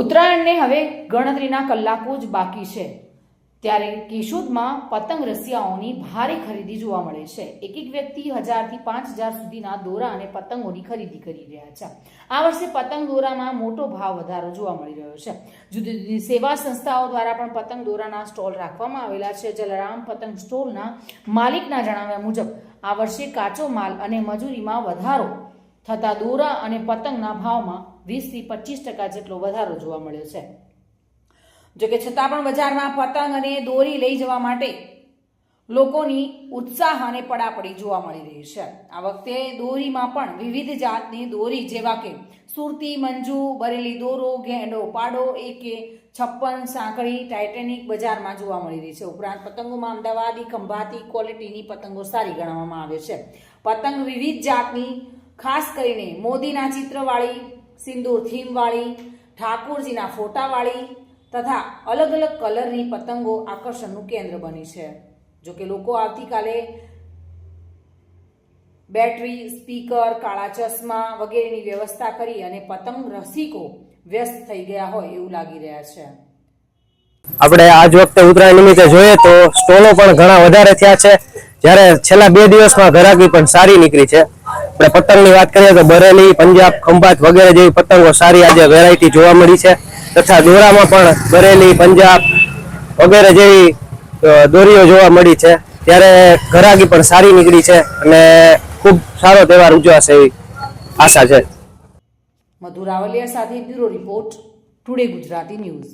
ઉત્તરાયણને હવે ગણતરીના કલાકો જ બાકી છે. ત્યારે કેશોદમાં પતંગ રસિયાઓની ભારે ખરીદી જોવા મળે છે. એક એક વ્યક્તિ હજારથી પાંચ હજાર સુધીના દોરા અને પતંગોની ખરીદી કરી રહ્યા છે. આ વર્ષે પતંગ દોરામાં મોટો ભાવ વધારો જોવા મળી રહ્યો છે. જુદી જુદી સેવા સંસ્થાઓ દ્વારા પણ પતંગ દોરાના સ્ટોલ રાખવામાં આવેલા છે. જલારામ પતંગ સ્ટોલના માલિકના જણાવ્યા મુજબ, આ વર્ષે કાચો માલ અને મજૂરીમાં વધારો થતા દોરા અને પતંગના ભાવમાં વીસથી પચીસ ટકા જેટલો વધારો જોવા મળ્યો છે. જોકે છતાં પણ બજારમાં પતંગ અને દોરી લઈ જવા માટે લોકોની ઉત્સાહ અને પડાપડી જોવા મળી રહી છે. આ વખતે દોરીમાં પણ વિવિધ જાતની દોરી, જેવા કે સુરતી મંજુ, બરેલી દોરો, ગેંડો, પાડો, એકે છપ્પન, સાંકળી, ટાઇટેનિક બજારમાં જોવા મળી રહી છે. ઉપરાંત પતંગોમાં અમદાવાદી ખંભાતી ક્વોલિટીની પતંગો સારી ગણવામાં આવે છે. પતંગ વિવિધ જાતની ખાસ કરીને મોદીના ચિત્રવાળી સિંદૂર થીમવાળી, ઠાકોરજીના ફોટાવાળી તથા અલગ અલગ કલરની પતંગો આકર્ષણનું કેન્દ્ર બની છે. જોકે લોકો આવતીકાલે બેટરી, સ્પીકર, કાળા ચશ્મા વગેરેની વ્યવસ્થા કરી અને પતંગ રસિકો વ્યસ્ત થઈ ગયા હોય એવું લાગી રહ્યા છે. આપણે આજ વખતે ઉત્તરાયણ નિમિત્તે જોઈએ તો સ્ટોલો પણ ઘણા વધારે થયા છે. જ્યારે છેલ્લા બે દિવસમાં ઘરાકી પણ સારી નીકળી છે. આપણે પતંગની વાત કરીએ તો બરેલી, પંજાબ, ખંભાત વગેરે જેવી પતંગો સારી આજે વેરાયટી જોવા મળી છે. તથા દોરામાં પણ બરેલી, પંજાબ વગેરે જેવી દોરીઓ જોવા મળી છે. ત્યારે ઘરાકી પણ સારી નીકળી છે અને ખૂબ સારો તહેવાર ઉજવાશે એવી આશા છે. મધુ સાથે bureau report, today Gujarati news.